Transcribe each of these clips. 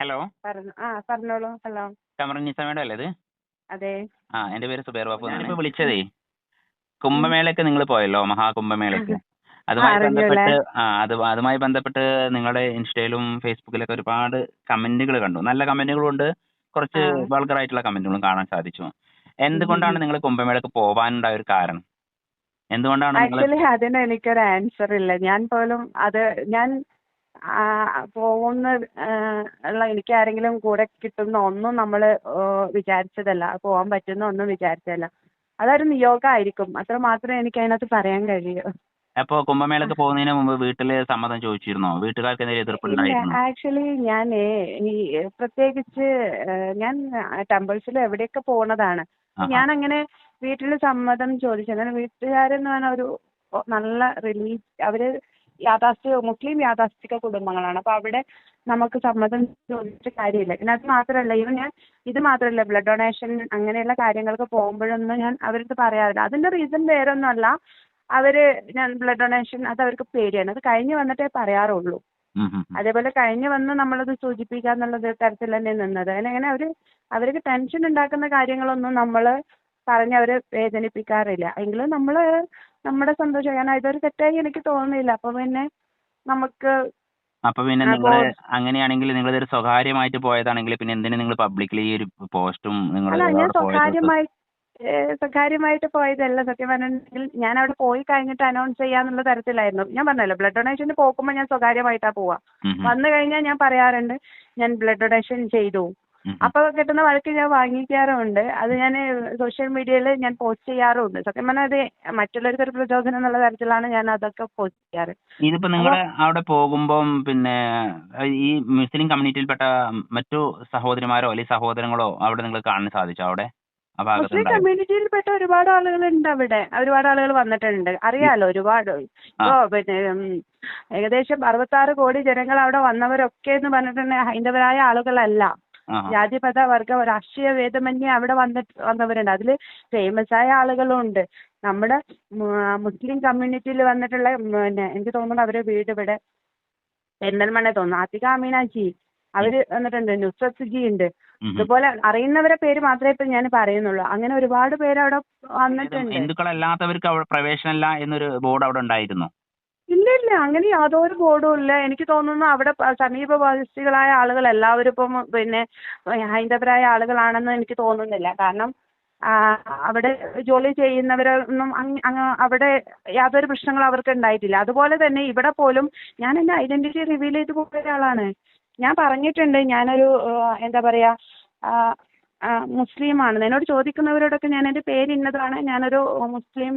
Hello ആ പറഞ്ഞോളൂ. Hello. കമറൻ നിസമയുടെ അല്ലേ ഇത്? അതെ. ആ എന്റെ പേര് സുബേർ ബാബു ഞാനിപ്പോ വിളിച്ചതേ. കുംഭമേളയ്ക്ക് നിങ്ങൾ പോയല്ലോ മഹാകുംഭമേളയ്ക്ക് അതുമായി ബന്ധപ്പെട്ട് ആ അത് അതുമായി ബന്ധപ്പെട്ട് നിങ്ങളുടെ ഇൻസ്റ്റയിലും ഫേസ്ബുക്കിലൊക്കെ ഒരുപാട് കമന്റുകൾ കണ്ടു. നല്ല കമന്റുകളും ഉണ്ട്. കുറച്ച്. വൾഗർ ആയിട്ടുള്ള കമന്റുകളും കാണാൻ സാധിച്ചു. എന്തുകൊണ്ടാണ് നിങ്ങൾ കുംഭമേളയ്ക്ക് പോവാനുണ്ടായ ഒരു കാരണം? എന്തുകൊണ്ടാണ് ആക്ച്വലി അതിന് എനിക്കൊരു ആൻസർ ഇല്ല. ഞാൻ പോലും അത് ഞാൻ പോകുന്ന ഉള്ള എനിക്ക് ആരെങ്കിലും കൂടെ കിട്ടുന്ന ഒന്നും നമ്മൾ വിചാരിച്ചതല്ല. പോകാൻ പറ്റുന്ന ഒന്നും വിചാരിച്ചതല്ല. അതൊരു നിയോഗമായിരിക്കും. അത്ര മാത്രമേ എനിക്ക് അതിനകത്ത് പറയാൻ കഴിയൂ. അപ്പോ കുംഭമേളക്ക് പോകുന്നതിന് മുമ്പ് വീട്ടിൽ സമ്മതം ചോദിച്ചിരുന്നോ? വീട്ടുകാർക്ക് എന്തെങ്കിലും എതിർപ്പുണ്ടായിരുന്നോ ആക്ച്വലി ഞാൻ ഈ പ്രത്യേകിച്ച് ഞാൻ ടെമ്പിൾസിൽ എവിടെയൊക്കെ പോണതാണ്. ഞാൻ അങ്ങനെ വീട്ടിൽ സമ്മതം ചോദിച്ചു. അങ്ങനെ വീട്ടുകാരെന്ന് പറഞ്ഞാൽ ഒരു നല്ല റിലീഫ് അവർ യാഥാസ്ഥിക മുസ്ലിം യാഥാസ്ഥിക കുടുംബങ്ങളാണ്. അപ്പൊ അവിടെ നമുക്ക് സമ്മതം ചോദിച്ചിട്ട് കാര്യമില്ല. പിന്നെ അത് മാത്രമല്ല ഈവൻ ഞാൻ ഇത് മാത്രമല്ല ബ്ലഡ് ഡൊണേഷൻ അങ്ങനെയുള്ള കാര്യങ്ങൾക്ക് പോകുമ്പോഴൊന്നും ഞാൻ അവരടുത്ത് പറയാറില്ല. അതിന്റെ റീസൺ വേറെ ഒന്നുമല്ല അവർ ഞാൻ ബ്ലഡ് ഡൊണേഷൻ അത് അവർക്ക് പേടിയാണ്. അത് കഴിഞ്ഞ് വന്നിട്ടേ പറയാറുള്ളൂ. അതേപോലെ കഴിഞ്ഞ് വന്ന് നമ്മളത് സൂചിപ്പിക്കുക എന്നുള്ളത് തരത്തിൽ തന്നെ നിന്നത്. അതിനങ്ങനെ അവർ അവർക്ക് ടെൻഷൻ ഉണ്ടാക്കുന്ന കാര്യങ്ങളൊന്നും നമ്മൾ പറഞ്ഞ് അവരെ വേദനിപ്പിക്കാറില്ല. എങ്കിലും നമ്മൾ നമ്മുടെ സന്തോഷം കാരണം ഇതൊരു തെറ്റായി എനിക്ക് തോന്നുന്നില്ല. അപ്പൊ പിന്നെ നമുക്ക് അപ്പൊ പിന്നെ നിങ്ങൾ അങ്ങനെയാണെങ്കിൽ നിങ്ങൾ ഇതൊരു സ്വകാര്യമായിട്ട് പോയതാണെങ്കിൽ പിന്നെ എന്തിനു നിങ്ങൾ പബ്ലിക്കലി ഈ ഒരു പോസ്റ്റും നിങ്ങൾ അല്ല ഞാൻ സ്വകാര്യമായി സ്വകാര്യമായിട്ട് പോയതല്ല. സത്യം പറഞ്ഞിട്ടുണ്ടെങ്കിൽ ഞാൻ അവിടെ പോയി കഴിഞ്ഞിട്ട് അനൗൺസ് ചെയ്യാന്നുള്ള തരത്തിലായിരുന്നു. ഞാൻ പറഞ്ഞല്ലോ ബ്ലഡ് ഡൊണേഷന് പോകുമ്പോൾ ഞാൻ സ്വകാര്യമായിട്ടാ പോവാ. വന്നു കഴിഞ്ഞാൽ ഞാൻ പറയാറുണ്ട് ഞാൻ ബ്ലഡ് ഡൊണേഷൻ ചെയ്തു. അപ്പൊ കിട്ടുന്ന വഴക്ക് ഞാൻ വാങ്ങിക്കാറുമുണ്ട്. അത് ഞാൻ സോഷ്യൽ മീഡിയയിൽ ഞാൻ പോസ്റ്റ് ചെയ്യാറുമുണ്ട്. സത്യം പറഞ്ഞാൽ അത് മറ്റുള്ളവർക്ക് ഒരു പ്രചോദനം എന്നുള്ള തരത്തിലാണ് ഞാൻ അതൊക്കെ പോസ്റ്റ് ചെയ്യാറ്. ഇതിപ്പോ നിങ്ങൾ അവിടെ പോകുമ്പം പിന്നെ ഈ മുസ്ലിം കമ്മ്യൂണിറ്റിയിൽപ്പെട്ട മറ്റു സഹോദരിമാരോ അല്ലെങ്കിൽ സഹോദരങ്ങളോ അവിടെ നിങ്ങൾ കാണാൻ സാധിച്ചോ അവിടെ? മുസ്ലിം കമ്മ്യൂണിറ്റിയിൽപ്പെട്ട ഒരുപാട് ആളുകളുണ്ട് അവിടെ. ഒരുപാട് ആളുകൾ വന്നിട്ടുണ്ട്. അറിയാലോ ഒരുപാട്. ഇപ്പോ പിന്നെ ഏകദേശം ഏകദേശം അറുപത്താറ് കോടി ജനങ്ങൾ അവിടെ വന്നവരൊക്കെ എന്ന് പറഞ്ഞിട്ടുണ്ടെങ്കിൽ ഹൈന്ദവരായ ആളുകളല്ല. ജാതി മത വർഗ രാഷ്ട്രീയ ഭേദമന്യേ അവിടെ വന്നിട്ട് വന്നവരുണ്ട്. അതിൽ ഫേമസ് ആയ ആളുകളും ഉണ്ട് നമ്മുടെ മുസ്ലിം കമ്മ്യൂണിറ്റിയിൽ വന്നിട്ടുള്ള പിന്നെ എനിക്ക് തോന്നുന്നു അവരെ വീട് ഇവിടെ പെരിന്തൽമണ്ണ തോന്നുന്നു. ആത്തിക അമീനാജി. അവർ വന്നിട്ടുണ്ട്. നുസ്രത്ത് ജി ഉണ്ട്. അതുപോലെ അറിയുന്നവരെ പേര് മാത്രമേ ഇപ്പൊ ഞാൻ പറയുന്നുള്ളൂ. അങ്ങനെ ഒരുപാട് പേര് അവിടെ വന്നിട്ടുണ്ട്. ഹിന്ദുക്കളല്ലാത്തവർക്ക് പ്രവേശനമില്ല എന്നൊരു ബോർഡ് അവിടെ ഉണ്ടായിരുന്നു. ഇല്ല ഇല്ല അങ്ങനെ യാതൊരു ബോർഡും ഇല്ല. എനിക്ക് തോന്നുന്നു അവിടെ സമീപവാസികളായ ആളുകൾ എല്ലാവരും ഇപ്പം പിന്നെ ഹൈന്ദവരായ ആളുകളാണെന്ന് എനിക്ക് തോന്നുന്നില്ല. കാരണം അവിടെ ജോലി ചെയ്യുന്നവരൊന്നും അവിടെ യാതൊരു പ്രശ്നങ്ങളും അവർക്ക് ഉണ്ടായിട്ടില്ല. അതുപോലെ തന്നെ ഇവിടെ പോലും ഞാൻ എന്റെ ഐഡന്റിറ്റി റിവീൽ ചെയ്ത് പോയ ഒരാളാണ്. ഞാൻ പറഞ്ഞിട്ടുണ്ട് ഞാനൊരു എന്താ പറയാ മുസ്ലിം ആണെന്ന് എന്നോട് ചോദിക്കുന്നവരോടൊക്കെ ഞാൻ എന്റെ പേര് ഇന്നതാണ്. ഞാനൊരു മുസ്ലിം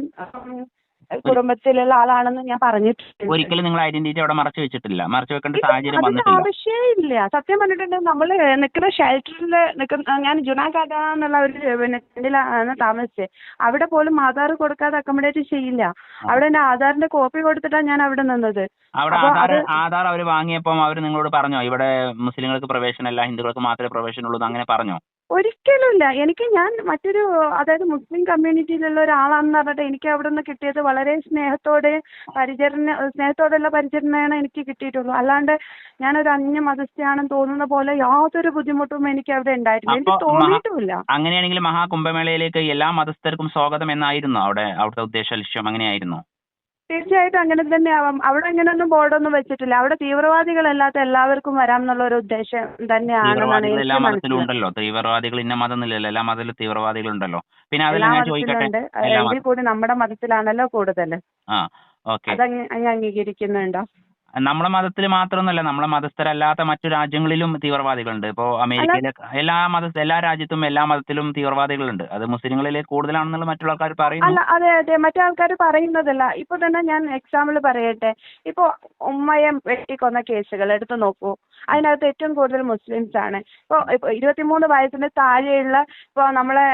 കുടുംബത്തിലുള്ള ആളാണെന്ന് ഞാൻ പറഞ്ഞിട്ടുണ്ട്. ഒരിക്കലും നിങ്ങൾ ഐഡന്റിറ്റി അവിടെ മറച്ചു വെച്ചിട്ടില്ല. മറച്ചു വെക്കേണ്ട ഇല്ല, സാഹചര്യം വന്നിട്ടില്ല. ആവശ്യമില്ല. സത്യം പറഞ്ഞിട്ടുണ്ടെങ്കിൽ നമ്മൾ നിൽക്കുന്ന ഷെൽട്ടറിൽ നിൽക്കുന്ന ഞാൻ ജുനാഗാദ എന്നുള്ള ഒരു പിന്നെ ടെന്റിലാണ് താമസിച്ചത് അവിടെ പോലും ആധാർ കൊടുക്കാതെ അക്കോമഡേറ്റ് ചെയ്യില്ല. അവിടെ എന്റെ ആധാറിന്റെ കോപ്പി കൊടുത്തിട്ടാണ് ഞാൻ അവിടെ നിന്നത്. അവിടെ ആധാർ ആധാർ അവർ വാങ്ങിയപ്പോൾ അവർ നിങ്ങളോട് പറഞ്ഞോ ഇവിടെ മുസ്ലിങ്ങൾക്ക് പ്രവേശനമല്ല ഹിന്ദുക്കൾക്ക് മാത്രമേ പ്രവേശനമുള്ളൂ എന്ന് അങ്ങനെ പറഞ്ഞോ? ഒരിക്കലും ഇല്ല എനിക്ക് ഞാൻ മറ്റൊരു അതായത് മുസ്ലിം കമ്മ്യൂണിറ്റിയിലുള്ള ഒരാളാണെന്ന് പറഞ്ഞിട്ട് എനിക്ക് അവിടെ നിന്ന് കിട്ടിയത് വളരെ സ്നേഹത്തോടെ പരിചരണ സ്നേഹത്തോടെയുള്ള പരിചരണയാണ് എനിക്ക് കിട്ടിയിട്ടുള്ളൂ. അല്ലാണ്ട് ഞാനൊരു അന്യ മതസ്ഥയാണെന്ന് തോന്നുന്ന പോലെ യാതൊരു ബുദ്ധിമുട്ടും എനിക്ക് അവിടെ ഉണ്ടായിട്ടില്ല എനിക്ക് തോന്നിയിട്ടുമില്ല. അങ്ങനെയാണെങ്കിൽ മഹാകുംഭമേളയിലേക്ക് എല്ലാ മതസ്ഥർക്കും സ്വാഗതം എന്നായിരുന്നു അവിടെ? അവിടുത്തെ ഉദ്ദേശ ലക്ഷ്യം അങ്ങനെയായിരുന്നു? തീർച്ചയായിട്ടും അങ്ങനെ തന്നെ ആവാം. അവിടെ അങ്ങനെയൊന്നും ബോർഡൊന്നും വെച്ചിട്ടില്ല. അവിടെ തീവ്രവാദികളല്ലാത്ത എല്ലാവർക്കും വരാം എന്നുള്ള ഒരു ഉദ്ദേശം തന്നെയാണെന്നാണ് തീവ്രവാദികൾ എല്ലാ മതത്തിലും ഉണ്ടല്ലോ. തീവ്രവാദികൾ ഇന്ന മതമൊന്നുമില്ലല്ലോ എല്ലാ മതത്തിലും പിന്നെ എല്ലാ ഞാൻ ചോദിക്കട്ടെ? മതത്തിലുണ്ട് എല്ലാ എങ്കിൽ മത കൂടി നമ്മുടെ മതത്തിലാണല്ലോ കൂടുതൽ ആ ഓക്കെ. അങ്ങ് അംഗീകരിക്കുന്നുണ്ടോ? നമ്മളെ മതത്തിൽ മാത്രമൊന്നുമല്ല നമ്മളെ മതസ്ഥരല്ലാത്ത മറ്റു രാജ്യങ്ങളിലും തീവ്രവാദികളുണ്ട്. ഇപ്പോൾ അമേരിക്കയിലെ എല്ലാ മത എല്ലാ രാജ്യത്തും എല്ലാ മതത്തിലും തീവ്രവാദികളുണ്ട്. അത് മുസ്ലിങ്ങളിൽ കൂടുതലാണെന്നുള്ള മറ്റുള്ള ആൾക്കാർ പറയുന്നു. അല്ല അതെ അതെ. മറ്റു ആൾക്കാർ പറയുന്നതല്ല. ഇപ്പൊ തന്നെ ഞാൻ എക്സാമ്പിൾ പറയട്ടെ. ഇപ്പൊ ഉമ്മയെ വെട്ടിക്കൊന്ന കേസുകൾ എടുത്തു നോക്കൂ. അതിനകത്ത് ഏറ്റവും കൂടുതൽ മുസ്ലിംസ് ആണ്. ഇപ്പോൾ ഇപ്പൊ ഇരുപത്തിമൂന്ന് വയസ്സിന് താഴെയുള്ള ഇപ്പോൾ നമ്മളെ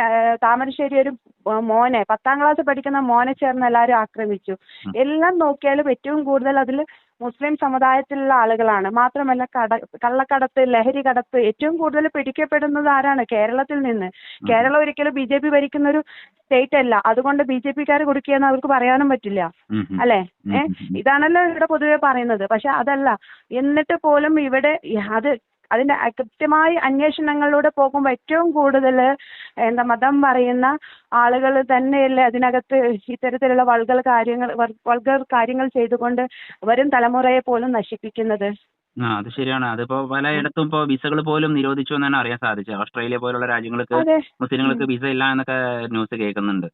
താമരശ്ശേരി ഒരു മോനെ പത്താം ക്ലാസ് പഠിക്കുന്ന മോനെ ചേർന്ന് എല്ലാവരും ആക്രമിച്ചു. എല്ലാം നോക്കിയാലും ഏറ്റവും കൂടുതൽ അതിൽ മുസ്ലിം സമുദായത്തിലുള്ള ആളുകളാണ്. മാത്രമല്ല കട കള്ളക്കടത്ത് ലഹരി കടത്ത് ഏറ്റവും കൂടുതൽ പിടിക്കപ്പെടുന്നത് ആരാണ്? കേരളത്തിൽ നിന്ന്. കേരളം ഒരിക്കലും ബി ജെ പി ഭരിക്കുന്ന ഒരു സ്റ്റേറ്റ് അല്ല. അതുകൊണ്ട് ബി ജെ പിക്കാർ കുടുക്കിയെന്ന് അവർക്ക് പറയാനും പറ്റില്ല. അല്ലെ? ഏഹ്. ഇതാണല്ലോ ഇവിടെ പൊതുവെ പറയുന്നത്. പക്ഷെ അതല്ല. എന്നിട്ട് പോലും ഇവിടെ അത് അതിന്റെ കൃത്യമായി അന്വേഷണങ്ങളിലൂടെ പോകുമ്പോൾ ഏറ്റവും കൂടുതൽ എന്താ മതം പറയുന്ന ആളുകൾ തന്നെയല്ലേ അതിനകത്ത് ഇത്തരത്തിലുള്ള വൾഗർ കാര്യങ്ങൾ വൾഗർ കാര്യങ്ങൾ ചെയ്തുകൊണ്ട് വരും തലമുറയെ പോലും നശിപ്പിക്കുന്നത്. ആ അത് ശരിയാണ്. അതിപ്പോ പലയിടത്തും ഇപ്പോ വിസകൾ പോലും നിരോധിച്ചു എന്നാണ് അറിയാൻ സാധിച്ചത് ഓസ്ട്രേലിയ പോലുള്ള രാജ്യങ്ങൾക്ക് മുസ്ലിങ്ങൾക്ക് വിസ ഇല്ല എന്നൊക്കെ ന്യൂസ് കേൾക്കുന്നുണ്ട്.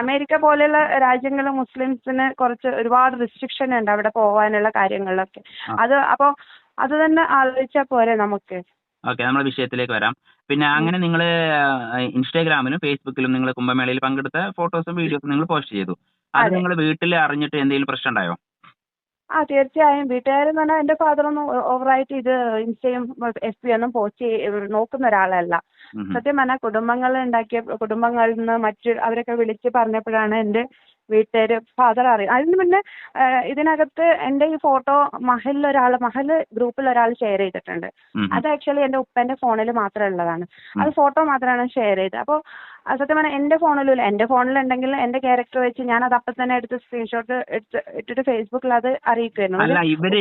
അമേരിക്ക പോലെയുള്ള രാജ്യങ്ങൾ മുസ്ലിംസിന് കുറച്ച് ഒരുപാട് റെസ്ട്രിക്ഷൻ ഉണ്ട് അവിടെ പോവാനുള്ള കാര്യങ്ങളിലൊക്കെ. അത് അപ്പോ അത് തന്നെ ആലോചിച്ചാൽ പോരെ നമുക്ക്. ഓക്കെ നമ്മുടെ വിഷയത്തിലേക്ക് വരാം. പിന്നെ അങ്ങനെ നിങ്ങൾ ഇൻസ്റ്റാഗ്രാമിലും ഫേസ്ബുക്കിലും നിങ്ങൾ കുംഭമേളയിൽ പങ്കെടുത്ത ഫോട്ടോസും വീഡിയോസും നിങ്ങൾ പോസ്റ്റ് ചെയ്തു. അത്. നിങ്ങൾ വീട്ടിൽ അറിഞ്ഞിട്ട് എന്തെങ്കിലും പ്രശ്നം ഉണ്ടായോ ആ തീർച്ചയായും. വീട്ടുകാരെന്ന് പറഞ്ഞാൽ എന്റെ ഫാദറൊന്നും ഓവറായിട്ട് ഇത് ഇൻസ്റ്റയും എഫ് ബി ഒന്നും പോസ്റ്റ് നോക്കുന്ന ഒരാളല്ല. സത്യം പറഞ്ഞാൽ കുടുംബങ്ങൾ ഉണ്ടാക്കിയ കുടുംബങ്ങളിൽ നിന്ന് മറ്റ് അവരൊക്കെ വിളിച്ച് പറഞ്ഞപ്പോഴാണ് എന്റെ വീട്ടുകാര് ഫാദർ അറിയും. അതിന് മുന്നേ ഇതിനകത്ത് എന്റെ ഈ ഫോട്ടോ മഹലിൽ ഒരാൾ മഹൽ ഗ്രൂപ്പിൽ ഒരാൾ ഷെയർ ചെയ്തിട്ടുണ്ട്. അത് ആക്ച്വലി എന്റെ ഉപ്പന്റെ ഫോണിൽ മാത്രം ഉള്ളതാണ്. അത് ഫോട്ടോ മാത്രമാണ് ഷെയർ ചെയ്തത്. അപ്പോൾ സത്യം പറഞ്ഞാൽ എന്റെ ഫോണിലും എന്റെ ഫോണിലുണ്ടെങ്കിൽ എന്റെ ക്യാരക്ടർ വെച്ച് ഞാൻ അത് അപ്പം തന്നെ എടുത്ത് സ്ക്രീൻഷോട്ട് എടുത്ത് ഇട്ടിട്ട് ഫേസ്ബുക്കിൽ അത് അറിയിക്കുമായിരുന്നു അല്ല ഇവർ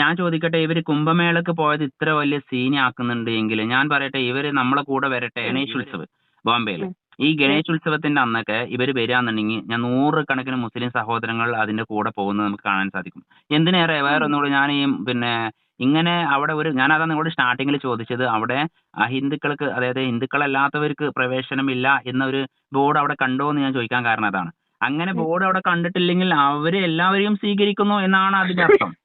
ഞാൻ ചോദിക്കട്ടെ ഇവർ കുംഭമേളക്ക് പോയത് ഇത്ര വലിയ സീനി ആക്കുന്നുണ്ട് എങ്കിൽ ഞാൻ പറയട്ടെ ഇവർ നമ്മളെ കൂടെ വരട്ടെ ഉത്സവ് ബോംബെയിൽ. ഈ ഗണേശ് ഉത്സവത്തിന്റെ അന്നൊക്കെ ഇവർ വരികയാണെന്നുണ്ടെങ്കിൽ ഞാൻ നൂറുകണക്കിന് മുസ്ലിം സഹോദരങ്ങൾ അതിന്റെ കൂടെ പോകുന്നത് നമുക്ക് കാണാൻ സാധിക്കും. എന്തിനേറെ വേറെ ഒന്നുകൂടി ഞാൻ ഈ പിന്നെ ഇങ്ങനെ അവിടെ ഒരു ഞാൻ അതാ നിങ്ങളോട് സ്റ്റാർട്ടിങ്ങിൽ ചോദിച്ചത് അവിടെ അഹിന്ദുക്കൾക്ക് അതായത് ഹിന്ദുക്കളല്ലാത്തവർക്ക് പ്രവേശനമില്ല എന്നൊരു ബോർഡ് അവിടെ കണ്ടോ എന്ന് ഞാൻ ചോദിക്കാൻ കാരണം അതാണ്. അങ്ങനെ ബോർഡ് അവിടെ കണ്ടിട്ടില്ലെങ്കിൽ അവരെ എല്ലാവരെയും സ്വീകരിക്കുന്നു എന്നാണ് അതിന്റെ അർത്ഥം.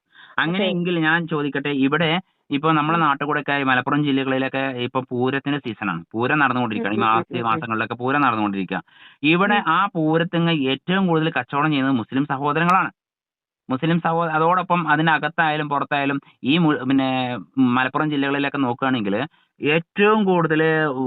അങ്ങനെയെങ്കിൽ ഞാൻ ചോദിക്കട്ടെ ഇവിടെ ഇപ്പൊ നമ്മുടെ നാട്ടിൽ കൂടെ ഒക്കെ മലപ്പുറം ജില്ലകളിലൊക്കെ ഇപ്പൊ പൂരത്തിന്റെ സീസണാണ്. പൂരം നടന്നുകൊണ്ടിരിക്കുകയാണ് ഈ ഉം. മാസങ്ങളിലൊക്കെ പൂരം നടന്നുകൊണ്ടിരിക്കുക ഇവിടെ ആ പൂരത്തിങ്ങ് ഏറ്റവും കൂടുതൽ കച്ചവടം ചെയ്യുന്നത് മുസ്ലിം സഹോദരങ്ങളാണ്. മുസ്ലിം സഹോ അതോടൊപ്പം അതിനകത്തായാലും പുറത്തായാലും ഈ പിന്നെ മലപ്പുറം ജില്ലകളിലൊക്കെ നോക്കുകയാണെങ്കിൽ ഏറ്റവും കൂടുതൽ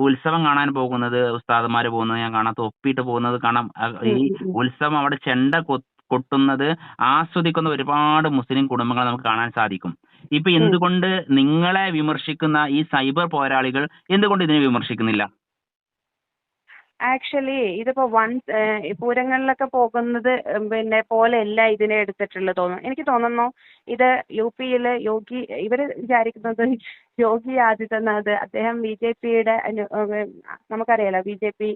ഉത്സവം കാണാൻ പോകുന്നത് ഉസ്താദന്മാർ പോകുന്നത് ഞാൻ കാണാം തൊപ്പിയിട്ട് പോകുന്നത് കാണാം. ഈ. ഉത്സവം അവിടെ ചെണ്ട കൊ- കൊട്ടുന്നത് ആസ്വദിക്കുന്ന ഒരുപാട് മുസ്ലിം കുടുംബങ്ങൾ നമുക്ക് കാണാൻ സാധിക്കും. ഇപ്പൊ എന്തുകൊണ്ട് നിങ്ങളെ വിമർശിക്കുന്ന ഈ സൈബർ പോരാളികൾ എന്തുകൊണ്ട് ഇതിനെ വിമർശിക്കുന്നില്ല? ആക്ച്വലി ഇതിപ്പോ വൺ പൂരങ്ങളിലൊക്കെ പോകുന്നത് പിന്നെ പോലെയല്ല ഇതിനെ എടുത്തിട്ടുള്ളത് തോന്നുന്നു. എനിക്ക് തോന്നുന്നു ഇത് യു പിയിൽ യോഗി ഇവർ വിചാരിക്കുന്നത് യോഗി ആദിത്യനാഥ് അദ്ദേഹം ബി ജെ പിയുടെ നമുക്കറിയാലോ ബി ജെ പി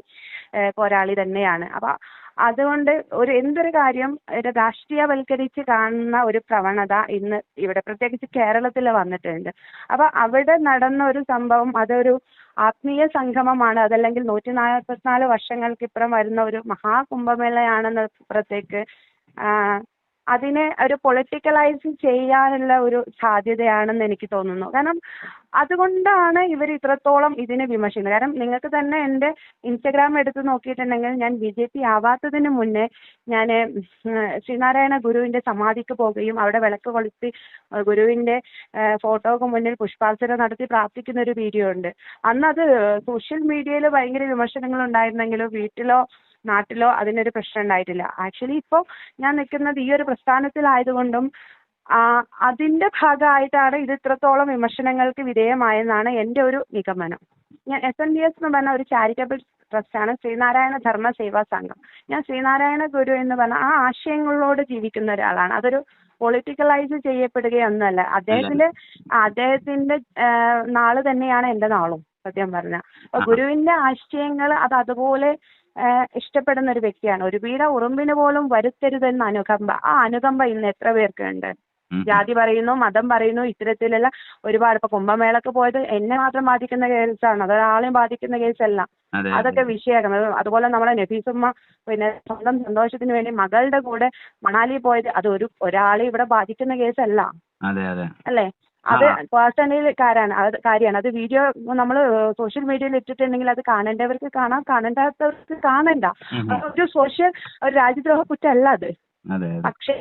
പോരാളി തന്നെയാണ്. അപ്പൊ അതുകൊണ്ട് ഒരു എന്തൊരു കാര്യം ഒരു രാഷ്ട്രീയവൽക്കരിച്ച് കാണുന്ന ഒരു പ്രവണത ഇന്ന് ഇവിടെ പ്രത്യേകിച്ച് കേരളത്തിൽ വന്നിട്ടുണ്ട്. അപ്പൊ അവിടെ നടന്ന ഒരു സംഭവം അതൊരു ആത്മീയ സംഗമമാണ്. അതല്ലെങ്കിൽ നൂറ്റി നാൽപ്പത്തിനാല് വർഷങ്ങൾക്കിപ്പുറം വരുന്ന ഒരു മഹാകുംഭമേളയാണെന്ന് പ്രത്യേകിച്ച് ആ, അതിനെ ഒരു പൊളിറ്റിക്കലൈസ് ചെയ്യാനുള്ള ഒരു സാധ്യതയാണെന്ന് എനിക്ക് തോന്നുന്നു. കാരണം അതുകൊണ്ടാണ് ഇവർ ഇത്രത്തോളം ഇതിനെ വിമർശിക്കുന്നത്. കാരണം നിങ്ങൾക്ക് തന്നെ എന്റെ ഇൻസ്റ്റഗ്രാം എടുത്ത് നോക്കിയിട്ടുണ്ടെങ്കിൽ ഞാൻ ബി ജെ പി ആവാത്തതിന് മുന്നേ ഞാൻ ശ്രീനാരായണ ഗുരുവിന്റെ സമാധിക്ക് പോവുകയും അവിടെ വിളക്ക് കൊളുത്തി ഗുരുവിന്റെ ഫോട്ടോക്ക് മുന്നിൽ പുഷ്പാർച്ചന നടത്തി പ്രാർത്ഥിക്കുന്ന ഒരു വീഡിയോ ഉണ്ട്. അന്ന് അത് സോഷ്യൽ മീഡിയയിൽ ഭയങ്കര വിമർശനങ്ങൾ ഉണ്ടായിരുന്നെങ്കിലും വീട്ടിലോ നാട്ടിലോ അതിനൊരു പ്രശ്നം ഉണ്ടായിട്ടില്ല. ആക്ച്വലി ഇപ്പോൾ ഞാൻ നിൽക്കുന്നത് ഈ ഒരു പ്രസ്ഥാനത്തിലായതുകൊണ്ടും ആ, അതിന്റെ ഭാഗമായിട്ടാണ് ഇത് ഇത്രത്തോളം വിമർശനങ്ങൾക്ക് വിധേയമായെന്നാണ് എന്റെ ഒരു നിഗമനം. ഞാൻ എസ് എൻ ഡി എസ് എന്ന് പറഞ്ഞ ഒരു ചാരിറ്റബിൾ ട്രസ്റ്റാണ് ശ്രീനാരായണ ധർമ്മ സേവാ സംഘം. ഞാൻ ശ്രീനാരായണ ഗുരു എന്ന് പറഞ്ഞ ആ ആശയങ്ങളോട് ജീവിക്കുന്ന ഒരാളാണ്. അതൊരു പൊളിറ്റിക്കലൈസ് ചെയ്യപ്പെടുകയൊന്നുമല്ല. അദ്ദേഹത്തിന്റെ ആ, അദ്ദേഹത്തിന്റെ നാൾ തന്നെയാണ് എന്റെ നാളും സത്യം പറഞ്ഞ. ഗുരുവിന്റെ ആശയങ്ങൾ അത് അതുപോലെ ഇഷ്ടപ്പെടുന്ന ഒരു വ്യക്തിയാണ്. ഒരു പീഡ ഉറുമ്പിന് പോലും വരുത്തരുതെന്ന അനുകമ്പ. ആ അനുകമ്പ ഇന്ന് എത്ര പേർക്ക് ഉണ്ട് ജാതി പറയുന്നു മതം പറയുന്നു ഇത്തരത്തിലുള്ള ഒരുപാട് ഇപ്പൊ കുംഭമേളക്ക് പോയത് എന്നെ മാത്രം ബാധിക്കുന്ന കേസാണ് അതൊരാളെയും ബാധിക്കുന്ന കേസല്ല അല്ല. അതൊക്കെ വിഷയമാക്കുന്നത് അതുപോലെ നമ്മളെ നഫീസുമ്മ പിന്നെ സ്വന്തം സന്തോഷത്തിന് വേണ്ടി മകളുടെ കൂടെ മണാലി പോയത് അത് ഒരു ഒരാളെ ഇവിടെ ബാധിക്കുന്ന കേസല്ല അല്ലേ? അത്. പേഴ്സണൽ കാരാണ്. അത് കാര്യമാണ്. അത് വീഡിയോ നമ്മൾ സോഷ്യൽ മീഡിയയിൽ ഇട്ടിട്ടുണ്ടെങ്കിൽ അത് കാണേണ്ടവർക്ക് കാണാം. കാണേണ്ടാത്തവർക്ക് കാണണ്ട. ഒരു സോഷ്യൽ ഒരു രാജ്യദ്രോഹ കുറ്റമല്ല അത്. പക്ഷേ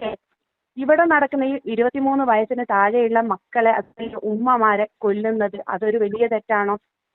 ഇവിടെ നടക്കുന്ന ഈ ഇരുപത്തിമൂന്ന് വയസ്സിന് താഴെയുള്ള മക്കളെ അല്ലെങ്കിൽ ഉമ്മമാരെ കൊല്ലുന്നത് അതൊരു വലിയ തെറ്റാണോ?